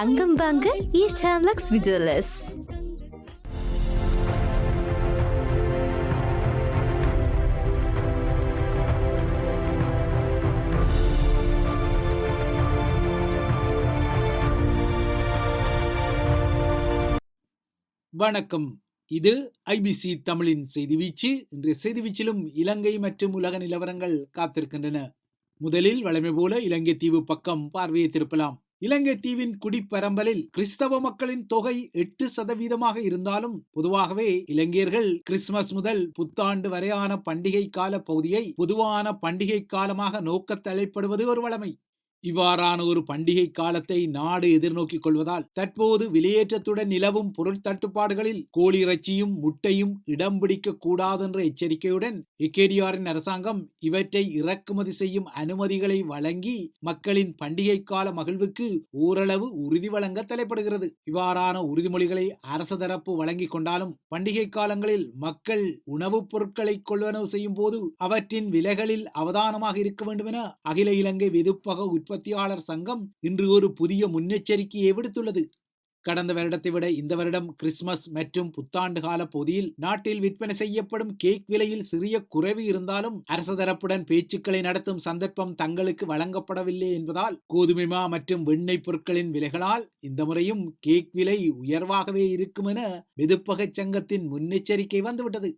தங்கம் வாங்க ஈஸ்ட் ஹேம்லக்ஸ் விஜுவலர்ஸ் வணக்கம். இது ஐபிசி தமிழின் செய்தி வீச்சு. இன்றைய செய்தி வீச்சிலும் இலங்கை மற்றும் உலக நிலவரங்கள் காத்திருக்கின்றன. முதலில் வளமை போல இலங்கை தீவு பக்கம் பார்வையை திருப்பலாம். இலங்கை தீவின் குடிப்பரம்பலில் கிறிஸ்தவ மக்களின் தொகை எட்டு சதவீதமாக இருந்தாலும் பொதுவாகவே இலங்கையர்கள் கிறிஸ்துமஸ் முதல் புத்தாண்டு வரையான பண்டிகை கால பகுதியை பொதுவான பண்டிகை காலமாக நோக்க தலைப்படுவது ஒரு வழமை இவ்வாறான ஒரு பண்டிகை காலத்தை நாடு எதிர்நோக்கிக் கொள்வதால் தற்போது விலையேற்றத்துடன் நிலவும் பொருள் தட்டுப்பாடுகளில் கோழி இறைச்சியும் முட்டையும் இடம் பிடிக்க கூடாதென்ற எச்சரிக்கையுடன் இக்கேடியாரின் அரசாங்கம் இவற்றை இறக்குமதி செய்யும் அனுமதிகளை வழங்கி மக்களின் பண்டிகை கால மகிழ்வுக்கு ஓரளவு உறுதி வழங்க தலைப்படுகிறது. இவ்வாறான உறுதிமொழிகளை அரச தரப்பு வழங்கிக் கொண்டாலும் பண்டிகை காலங்களில் மக்கள் உணவுப் பொருட்களை கொள்வனவு செய்யும் போது அவற்றின் விலைகளில் அவதானமாக இருக்க வேண்டும் என அகில இலங்கை வெதுப்பக உற்பத்தியாளர் சங்கம் இன்று ஒரு புதிய முன்னெச்சரிக்கையை விடுத்துள்ளது. கடந்த வருடத்தை விட இந்த வருடம் கிறிஸ்துமஸ் மற்றும் புத்தாண்டு கால பகுதியில் நாட்டில் விற்பனை செய்யப்படும் கேக் விலையில் சிறிய குறைவு இருந்தாலும் அரசு தரப்புடன் பேச்சுக்களை நடத்தும் சந்தர்ப்பம் தங்களுக்கு வழங்கப்படவில்லை என்பதால் கோதுமைமா மற்றும் வெண்ணெய் பொருட்களின் விலைகளால் இந்த முறையும் கேக் விலை உயர்வாகவே இருக்கும் என மெதுப்பகச் சங்கத்தின் முன்னெச்சரிக்கை வந்துவிட்டது.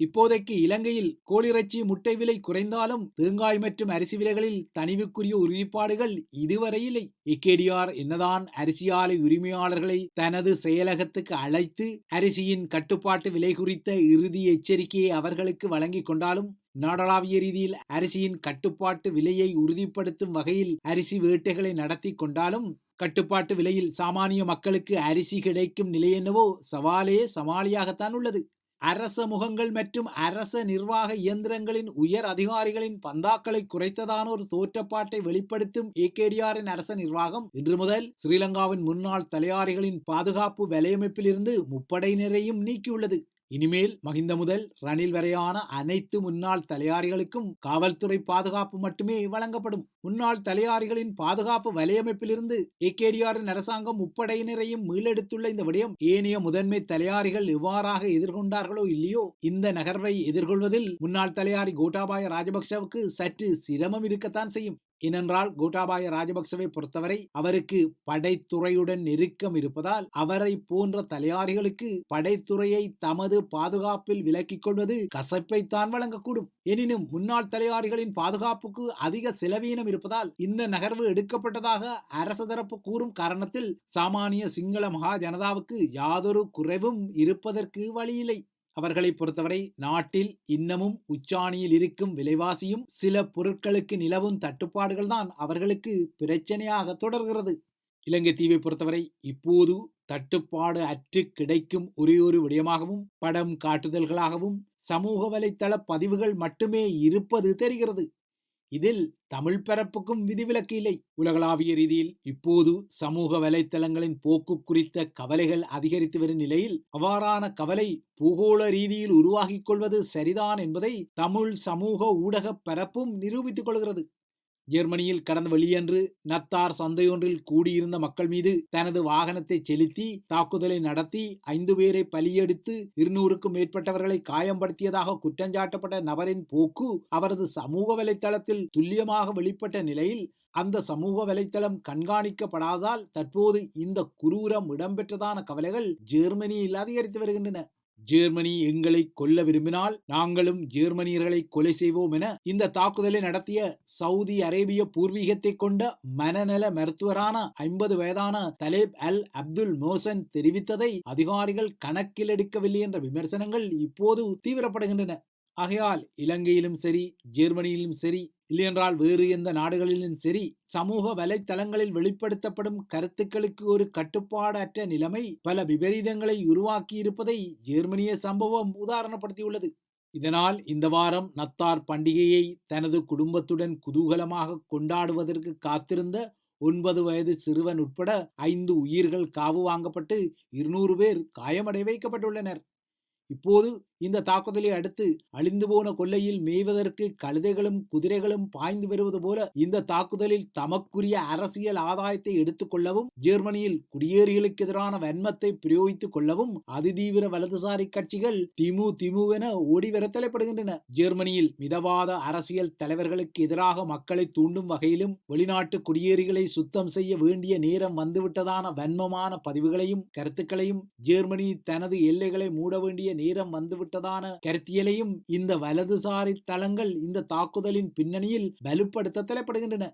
இப்போதைக்கு இலங்கையில் கோழிறைச்சி முட்டை விலை குறைந்தாலும் தேங்காய் மற்றும் அரிசி விலைகளில் தனிவுக்குரிய உறுதிப்பாடுகள் இதுவரை இல்லை. இக்கேடிஆர் என்னதான் அரிசி ஆலை உரிமையாளர்களை தனது செயலகத்துக்கு அழைத்து அரிசியின் கட்டுப்பாட்டு விலை குறித்த இறுதி எச்சரிக்கையை அவர்களுக்கு வழங்கிக் கொண்டாலும் நாடளாவிய ரீதியில் அரிசியின் கட்டுப்பாட்டு விலையை உறுதிப்படுத்தும் வகையில் அரிசி வேட்டைகளை நடத்தி கொண்டாலும் கட்டுப்பாட்டு விலையில் சாமானிய மக்களுக்கு அரிசி கிடைக்கும் நிலை என்னவோ சவாலே சமாளியாகத்தான் உள்ளது. அரச முகங்கள் மற்றும் அரச நிர்வாக இயந்திரங்களின் உயர் அதிகாரிகளின் பந்தாக்களை குறைத்ததான ஒரு தோற்றப்பாட்டை வெளிப்படுத்தும் ஏகேடிஆரின் அரச நிர்வாகம்? இன்று முதல் ஸ்ரீலங்காவின் முன்னாள் தலையாரிகளின் பாதுகாப்பு வலையமைப்பிலிருந்து முப்படையினரையும் நீக்கியுள்ளது. இனிமேல் மகிந்த முதல் ரணில் வரையான அனைத்து முன்னாள் தலையாரிகளுக்கும் காவல்துறை பாதுகாப்பு மட்டுமே வழங்கப்படும். முன்னாள் தலையாரிகளின் பாதுகாப்பு வலையமைப்பிலிருந்து ஏகேடிஆரின் அரசாங்கம் முப்படையினரையும் மீளெடுத்துள்ள இந்த விடயம் ஏனைய முதன்மை தலையாரிகள் எவ்வாறாக எதிர்கொண்டார்களோ இல்லையோ இந்த நகர்வை எதிர்கொள்வதில் முன்னாள் தலையாரி கோட்டாபாய ராஜபக்சவுக்கு சற்று சிரமம் இருக்கத்தான் செய்யும். ஏனென்றால் கோட்டாபாய ராஜபக்சவை பொறுத்தவரை அவருக்கு படைத்துறையுடன் நெருக்கம் இருப்பதால் அவரை போன்ற தலையாரிகளுக்கு படைத்துறையை தமது பாதுகாப்பில் விலக்கிக் கொள்வது கசப்பைத்தான் வழங்கக்கூடும். எனினும் முன்னாள் தலையாரிகளின் பாதுகாப்புக்கு அதிக செலவீனம் இருப்பதால் இந்த நகர்வு எடுக்கப்பட்டதாக அரசு தரப்பு கூறும் காரணத்தில் சாமானிய சிங்கள மகா ஜனதாவுக்கு யாதொரு குறைவும் இருப்பதற்கு வழியில்லை. அவர்களை பொறுத்தவரை நாட்டில் இன்னமும் உச்சாணியில் இருக்கும் விலைவாசியும் சில பொருட்களுக்கு நிலவும் தட்டுப்பாடுகள் தான் அவர்களுக்கு பிரச்சனையாக தொடர்கிறது. இலங்கை தீவை பொறுத்தவரை இப்போது தட்டுப்பாடு அற்று கிடைக்கும் ஒரே ஒரு விடயமாகவும் படம் காட்டுதல்களாகவும் சமூக வலைத்தள பதிவுகள் மட்டுமே இருப்பது தெரிகிறது. இதில் தமிழ் பரப்புக்கும் விதிவிலக்கு இல்லை. உலகளாவிய ரீதியில் இப்போது சமூக வலைத்தளங்களின் போக்கு குறித்த கவலைகள் அதிகரித்து வரும் நிலையில் அவ்வாறான கவலை பூகோள ரீதியில் உருவாகிக் கொள்வது சரிதான் என்பதை தமிழ் சமூக ஊடக பரப்பும் நிரூபித்துக் கொள்கிறது. ஜெர்மனியில் கடந்த வெளியன்று நத்தார் சந்தையொன்றில் கூடியிருந்த மக்கள் மீது தனது வாகனத்தை செலுத்தி தாக்குதலை நடத்தி ஐந்து பேரை பலியெடுத்து இருநூறுக்கும் மேற்பட்டவர்களை காயம்படுத்தியதாக குற்றஞ்சாட்டப்பட்ட நபரின் போக்கு அவரது சமூக வலைத்தளத்தில் துல்லியமாக வெளிப்பட்ட நிலையில் அந்த சமூக வலைத்தளம் கண்காணிக்கப்படாதால் தற்போது இந்த குரூரம் இடம்பெற்றதான கவலைகள் ஜெர்மனியில் அதிகரித்து வருகின்றன. ஜெர்மனி எங்களை கொல்ல விரும்பினால் நாங்களும் ஜெர்மனியர்களை கொலை செய்வோம் என இந்த தாக்குதலை நடத்திய சவுதி அரேபிய பூர்வீகத்தை கொண்ட மனநல மருத்துவரான ஐம்பது வயதான தலேப் அல் அப்துல் மோசன் தெரிவித்ததை அதிகாரிகள் கணக்கில் எடுக்கவில்லை என்ற விமர்சனங்கள் இப்போது தீவிரப்படுகின்றன. ஆகையால் இலங்கையிலும் சரி ஜெர்மனியிலும் சரி இல்லையென்றால் வேறு எந்த நாடுகளிலும் சரி சமூக வலைத்தளங்களில் வெளிப்படுத்தப்படும் கருத்துக்களுக்கு ஒரு கட்டுப்பாடற்ற நிலைமை பல விபரீதங்களை உருவாக்கி இருப்பதை ஜெர்மனிய சம்பவம் உதாரணப்படுத்தியுள்ளது. இதனால் இந்த வாரம் நத்தார் பண்டிகையை தனது குடும்பத்துடன் குதூகலமாக கொண்டாடுவதற்கு காத்திருந்த ஒன்பது வயது சிறுவன் உட்பட ஐந்து உயிர்கள் காவு வாங்கப்பட்டு இருநூறு பேர் காயமடை வைக்கப்பட்டுள்ளனர் இப்போது இந்த தாக்குதலை அடுத்து அழிந்து போன கொல்லையில் மேய்வதற்கு கழுதைகளும் குதிரைகளும் பாய்ந்து வருவது போல இந்த தாக்குதலில் தமக்குரிய அரசியல் ஆதாயத்தை எடுத்துக்கொள்ளவும் ஜெர்மனியில் குடியேறிகளுக்கு எதிரான வன்மத்தை பிரயோகித்துக் கொள்ளவும் அதிதீவிர வலதுசாரி கட்சிகள் திமு திமு என ஓடிவர தலைப்படுகின்றன. ஜெர்மனியில் மிதவாத அரசியல் தலைவர்களுக்கு எதிராக மக்களை தூண்டும் வகையிலும் வெளிநாட்டு குடியேறிகளை சுத்தம் செய்ய வேண்டிய நேரம் வந்துவிட்டதான வன்மமான பதிவுகளையும் கருத்துக்களையும் ஜெர்மனி தனது எல்லைகளை மூட வேண்டிய நேரம் வந்துவிட்டதான கருத்தியலையும் இந்த வலதுசாரி தளங்கள் இந்த தாக்குதலின் பின்னணியில் வலுப்படுத்த தலைப்படுகின்றன.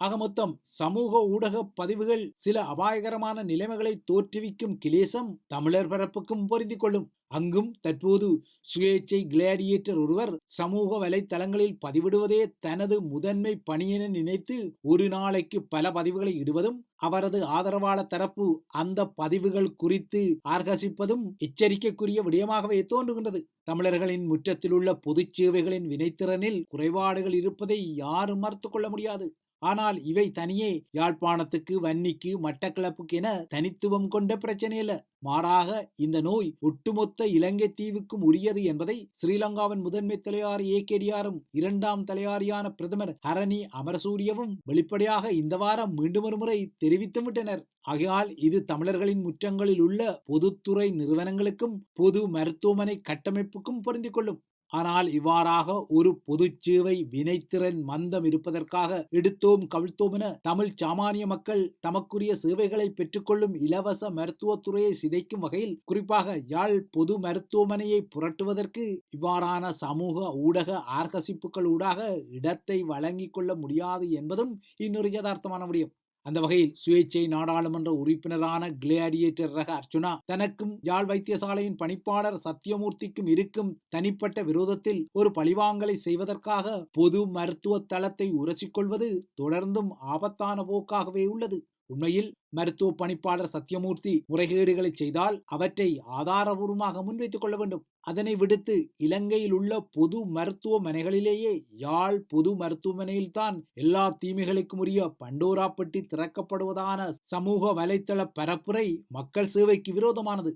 ஆக மொத்தம் சமூக ஊடக பதிவுகள் சில அபாயகரமான நிலைமைகளை தோற்றுவிக்கும் கிளேசம் தமிழர் பரப்புக்கும் பொருந்தி கொள்ளும். அங்கும் தற்போது சுயேச்சை கிளாடியேட்டர் ஒருவர் சமூக வலைத்தளங்களில் பதிவிடுவதே தனது முதன்மை பணியென நினைத்து ஒரு நாளைக்கு பல பதிவுகளை இடுவதும் அவரது ஆதரவாளர் தரப்பு அந்த பதிவுகள் குறித்து ஆர்கசிப்பதும் எச்சரிக்கைக்குரிய விடயமாகவே தோன்றுகின்றது. தமிழர்களின் முற்றத்தில் உள்ள பொதுச் சேவைகளின் வினைத்திறனில் குறைபாடுகள் இருப்பதை யாரும் மறுத்துக்கொள்ள முடியாது. ஆனால் இவை தனியே யாழ்ப்பாணத்துக்கு வன்னிக்கு மட்டக்களப்புக்கு என தனித்துவம் கொண்ட பிரச்சனை இல்ல மாறாக இந்த நோய் ஒட்டுமொத்த இலங்கை தீவுக்கும் உரியது என்பதை ஸ்ரீலங்காவின் முதன்மை தலையாரி கேடியாரும் இரண்டாம் தலையாரியான பிரதமர் ஹரணி அமரசூரியவும் வெளிப்படையாக இந்த வாரம் மீண்டும் ஒரு முறை தெரிவித்து விட்டனர். ஆகையால் இது தமிழர்களின் முற்றங்களில் உள்ள பொதுத்துறை நிறுவனங்களுக்கும் பொது மருத்துவமனை கட்டமைப்புக்கும் பொருந்திக் கொள்ளும். ஆனால் இவ்வாறாக ஒரு பொதுச்சேவை வினைத்திறன் மந்தம் இருப்பதற்காக எடுத்தோம் கவிழ்த்தோம் என தமிழ் சாமானிய மக்கள் தமக்குரிய சேவைகளை பெற்றுக்கொள்ளும் இலவச மருத்துவத்துறையை சிதைக்கும் வகையில் குறிப்பாக யாழ் பொது மருத்துவமனையை புரட்டுவதற்கு இவ்வாறான சமூக ஊடக ஆர்கசிப்புகள் ஊடாக இடத்தை வழங்கிக் கொள்ள முடியாது என்பதும் இன்னொரு யதார்த்தமான முடியும். அந்த வகையில் சுயேட்சை நாடாளுமன்ற உறுப்பினரான கிளேடியேட்டர் ரக அர்ச்சுனா தனக்கும் யாழ் வைத்தியசாலையின் பணிப்பாளர் சத்தியமூர்த்திக்கும் இருக்கும் தனிப்பட்ட விரோதத்தில் ஒரு பழிவாங்கலை செய்வதற்காக பொது மருத்துவ தளத்தை உரசிக்கொள்வது தொடர்ந்தும் ஆபத்தான போக்காகவே உள்ளது. உண்மையில் மருத்துவ பணிப்பாளர் சத்தியமூர்த்தி முறைகேடுகளை செய்தால் அவற்றை ஆதாரபூர்வமாக முன்வைத்துக் கொள்ள வேண்டும். அதனை விடுத்து இலங்கையில் உள்ள பொது மருத்துவமனைகளிலேயே யாழ் பொது மருத்துவமனையில்தான் எல்லா தீமைகளுக்கும் உரிய பண்டோராப்பட்டி திறக்கப்படுவதான சமூக வலைத்தள பரப்புரை மக்கள் சேவைக்கு விரோதமானது.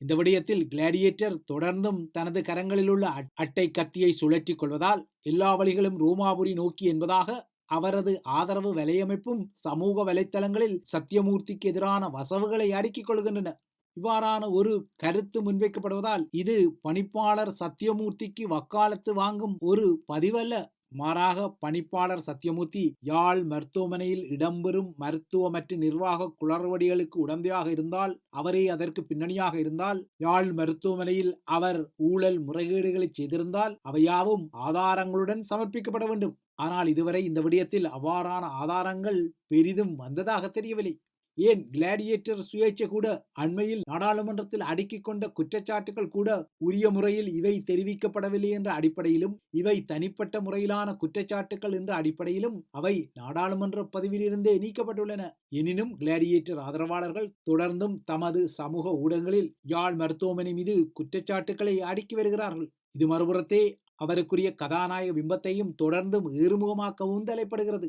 இந்த விடயத்தில் கிளாடியேட்டர் தொடர்ந்தும் தனது கரங்களில் உள்ள அட்டை கத்தியை சுழற்றிக் கொள்வதால் எல்லா வழிகளும் ரோமாபுரி நோக்கி என்பதாக அவரது ஆதரவு வலையமைப்பும் சமூக வலைத்தளங்களில் சத்தியமூர்த்திக்கு எதிரான வசவுகளை அடுக்கிக் கொள்கின்றன. இவ்வாறான ஒரு கருத்து முன்வைக்கப்படுவதால் இது பணிப்பாளர் சத்தியமூர்த்திக்கு வக்காலத்து வாங்கும் ஒரு பதிவல்ல. மாறாக பணிப்பாளர் சத்தியமூர்த்தி யாழ் மருத்துவமனையில் இடம்பெறும் மருத்துவ மற்றும் நிர்வாக குளறுபடிகளுக்கு உடந்தையாக இருந்தால் அவரே அதற்கு பின்னணியாக இருந்தால் யாழ் மருத்துவமனையில் அவர் ஊழல் முறைகேடுகளை செய்திருந்தால் அவையாவும் ஆதாரங்களுடன் சமர்ப்பிக்கப்பட வேண்டும். ஆனால் இதுவரை இந்த விடயத்தில் அவ்வாறான ஆதாரங்கள் பெரிதும் வந்ததாக தெரியவில்லை. ஏன்? கிளாடியேட்டர் சுயேட்சை கூட அண்மையில் நாடாளுமன்றத்தில் அடுக்கிக் கொண்ட குற்றச்சாட்டுகள் கூட உரிய முறையில் இவை தெரிவிக்கப்படவில்லை என்ற அடிப்படையிலும் இவை தனிப்பட்ட முறையிலான குற்றச்சாட்டுகள் என்ற அடிப்படையிலும் அவை நாடாளுமன்ற பதிவிலிருந்தே நீக்கப்பட்டுள்ளன. எனினும் கிளாடியேட்டர் ஆதரவாளர்கள் தொடர்ந்தும் தமது சமூக ஊடகங்களில் யாழ் மருத்துவமனை மீது குற்றச்சாட்டுகளை அடுக்கி வருகிறார்கள். இது மறுபுறத்தே அவருக்குரிய கதாநாயக பிம்பத்தையும் தொடர்ந்தும் ஏறுமுகமாக்கவும் தலைப்படுகிறது.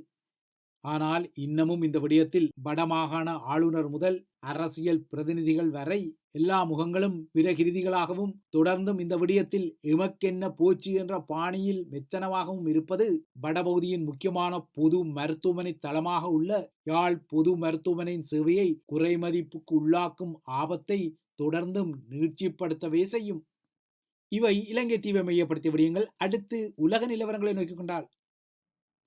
ஆனால் இன்னமும் இந்த விடயத்தில் வடமாகாண ஆளுநர் முதல் அரசியல் பிரதிநிதிகள் வரை எல்லா முகங்களும் பிரகிருதிகளாகவும் தொடர்ந்தும் இந்த விடயத்தில் எமக்கென்ன போச்சு என்ற பாணியில் மெத்தனமாகவும் இருப்பது வடபகுதியின் முக்கியமான பொது மருத்துவமனை தளமாக உள்ள யாழ் பொது மருத்துவமனையின் சேவையை குறைமதிப்புக்கு உள்ளாக்கும் ஆபத்தை தொடர்ந்தும் நீட்சிப்படுத்தவே செய்யும். இவை இலங்கை தீவை மையப்படுத்திய விடயங்கள் அடுத்து உலக நிலவரங்களை நோக்கிக் கொண்டால்.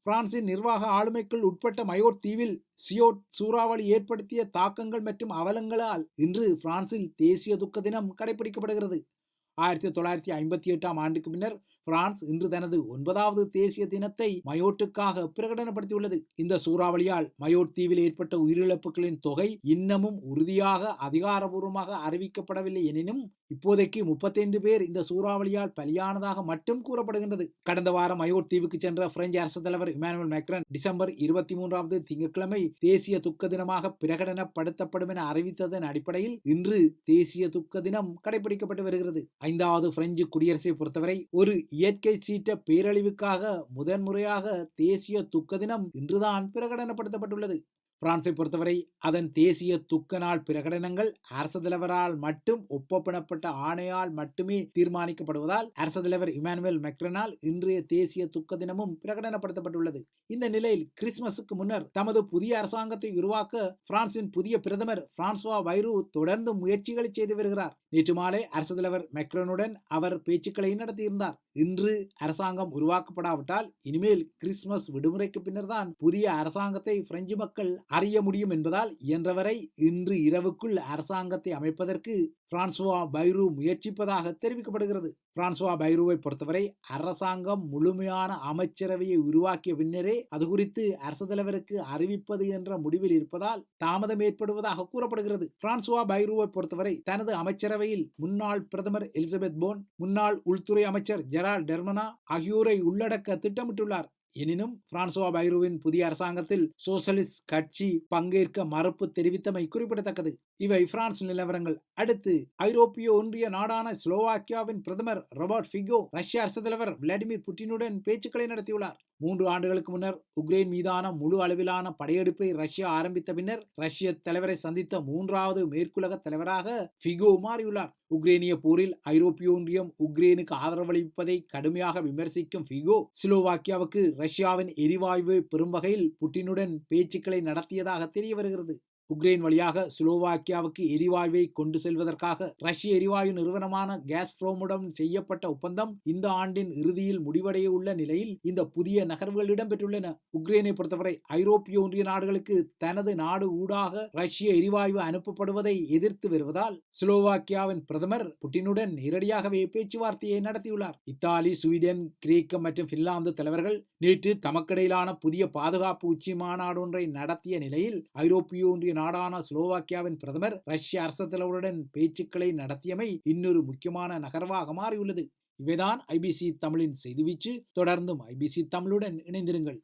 பிரான்சின் நிர்வாக ஆளுமைக்குள் உட்பட்ட மயோர் தீவில் சியோட் சூறாவளி ஏற்படுத்திய தாக்கங்கள் மற்றும் அவலங்களால் இன்று பிரான்சில் தேசிய துக்க தினம் கடைபிடிக்கப்படுகிறது. ஆயிரத்தி தொள்ளாயிரத்தி ஐம்பத்தி எட்டாம் ஆண்டுக்கு பின்னர் பிரான்ஸ் இன்று தனது ஒன்பதாவது தேசிய தினத்தை மயோட்டுக்காக பிரகடனப்படுத்தியுள்ளது. இந்த சூறாவளியால் மயோட் தீவில் ஏற்பட்ட உயிரிழப்புகளின் தொகை இன்னமும் உறுதியாக அதிகாரபூர்வமாக அறிவிக்கப்படவில்லை எனினும் இப்போதைக்கு முப்பத்தைந்து பேர் இந்த சூறாவளியால் பலியானதாக மட்டும் கூறப்படுகின்றது. கடந்த வாரம் மயோட் தீவுக்கு சென்ற பிரெஞ்சு அரசு தலைவர் இமானுவல் மேக்ரன் டிசம்பர் இருபத்தி மூன்றாவது திங்கட்கிழமை தேசிய துக்க தினமாக பிரகடனப்படுத்தப்படும் என அறிவித்ததன் அடிப்படையில் இன்று தேசிய துக்க தினம் கடைபிடிக்கப்பட்டு வருகிறது. ஐந்தாவது பிரெஞ்சு குடியரசை பொறுத்தவரை ஒரு இயற்கை சீற்ற பேரழிவுக்காக முதன்முறையாக தேசிய துக்க தினம் இன்றுதான் பிரகடனப்படுத்தப்பட்டுள்ளது. பிரான்சை பொறுத்தவரை அதன் தேசிய துக்க நாள் பிரகடனங்கள் அரச தலைவரால் மட்டும் ஒப்பப்படப்பட்ட ஆணையால் மட்டுமே தீர்மானிக்கப்படுவதால் அரச தலைவர் இமானுவேல் மெக்ரனால் இன்றைய தேசிய துக்க தினமும் பிரகடனப்படுத்தப்பட்டுள்ளது. இந்த நிலையில் கிறிஸ்துமஸுக்கு முன்னர் தமது புதிய அரசாங்கத்தை உருவாக்க பிரான்சின் புதிய பிரதமர் பிரான்சுவா வைரு தொடர்ந்து முயற்சிகளை செய்து வருகிறார். நேற்று மாலை அரசு தலைவர் மெக்ரனுடன் அவர் பேச்சுக்களை நடத்தியிருந்தார். இன்று அரசாங்கம் உருவாக்கப்படாவிட்டால் இனிமேல் கிறிஸ்துமஸ் விடுமுறைக்கு பின்னர் தான் புதிய அரசாங்கத்தை பிரெஞ்சு மக்கள் அறிய முடியும் என்பதால் இயன்றவரை இன்று இரவுக்குள் அரசாங்கத்தை அமைப்பதற்கு பிரான்சுவா பைரு முயற்சிப்பதாக தெரிவிக்கப்படுகிறது. பிரான்சுவா பைருவை பொறுத்தவரை அரசாங்கம் முழுமையான அமைச்சரவையை உருவாக்கிய பின்னரே அது குறித்து அரசு தலைவருக்கு அறிவிப்பது என்ற முடிவில் இருப்பதால் தாமதம் ஏற்படுவதாக கூறப்படுகிறது. பிரான்சுவா பைருவை பொறுத்தவரை தனது அமைச்சரவையில் முன்னாள் பிரதமர் எலிசபெத் போன் முன்னாள் உள்துறை அமைச்சர் ஜெரால் டெர்மனா ஆகியோரை உள்ளடக்க திட்டமிட்டுள்ளார். எனினும் பிரான்சுவா பைருவின் புதிய அரசாங்கத்தில் சோசலிஸ்ட் கட்சி பங்கேற்க மறுப்பு தெரிவித்தமை குறிப்பிடத்தக்கது. இவை பிரான்ஸ் நிலவரங்கள். அடுத்து ஐரோப்பிய ஒன்றிய நாடான ஸ்லோவாக்கியாவின் பிரதமர் ராபர்ட் ஃபிகோ ரஷ்ய அரசு தலைவர் விளாடிமிர் புட்டினுடன் பேச்சுக்களை நடத்தியுள்ளார். மூன்று ஆண்டுகளுக்கு முன்னர் உக்ரைன் மீதான முழு அளவிலான படையெடுப்பை ரஷ்யா ஆரம்பித்த பின்னர் ரஷ்ய தலைவரை சந்தித்த மூன்றாவது மேற்குலக தலைவராக ஃபிகோ மாறியுள்ளார். உக்ரேனிய போரில் ஐரோப்பிய ஒன்றியம் உக்ரேனுக்கு ஆதரவளிப்பதை கடுமையாக விமர்சிக்கும் ஃபிகோ ஸ்லோவாக்கியாவுக்கு ரஷ்யாவின் எரிவாயுவை பெறும் வகையில் புட்டினுடன் பேச்சுக்களை நடத்தியதாக தெரிய வருகிறது உக்ரைன் வழியாக ஸ்லோவாக்கியாவுக்கு எரிவாயுவை கொண்டு செல்வதற்காக ரஷ்ய எரிவாயு நிறுவனமான கேஸ்ப்ரோமுடன் செய்யப்பட்ட ஒப்பந்தம் இந்த ஆண்டின் இறுதியில் முடிவடைய உள்ள நிலையில் இந்த புதிய நகர்வுகள் இடம்பெற்றுள்ளன. உக்ரைனை பொறுத்தவரை ஐரோப்பிய ஒன்றிய நாடுகளுக்கு தனது நாடு ஊடாக ரஷ்ய எரிவாயு அனுப்பப்படுவதை எதிர்த்து வருவதால் ஸ்லோவாக்கியாவின் பிரதமர் புட்டினுடன் நேரடியாகவே பேச்சுவார்த்தையை நடத்தியுள்ளார். இத்தாலி ஸ்வீடன் கிரேக்கம் மற்றும் பின்லாந்து தலைவர்கள் நேற்று தமக்கிடையிலான புதிய பாதுகாப்பு உச்சி மாநாடு ஒன்றை நடத்திய நிலையில் ஐரோப்பிய ஒன்றிய நாடான ஸ்லோவாக்கியாவின் பிரதமர் ரஷ்ய அரசு தலைவருடன் பேச்சுக்களை நடத்தியமை இன்னொரு முக்கியமான நகர்வாக மாறியுள்ளது. இவைதான் ஐபிசி தமிழின் செய்திவீச்சு தொடர்ந்தும் ஐபிசி தமிழுடன் இணைந்திருங்கள்.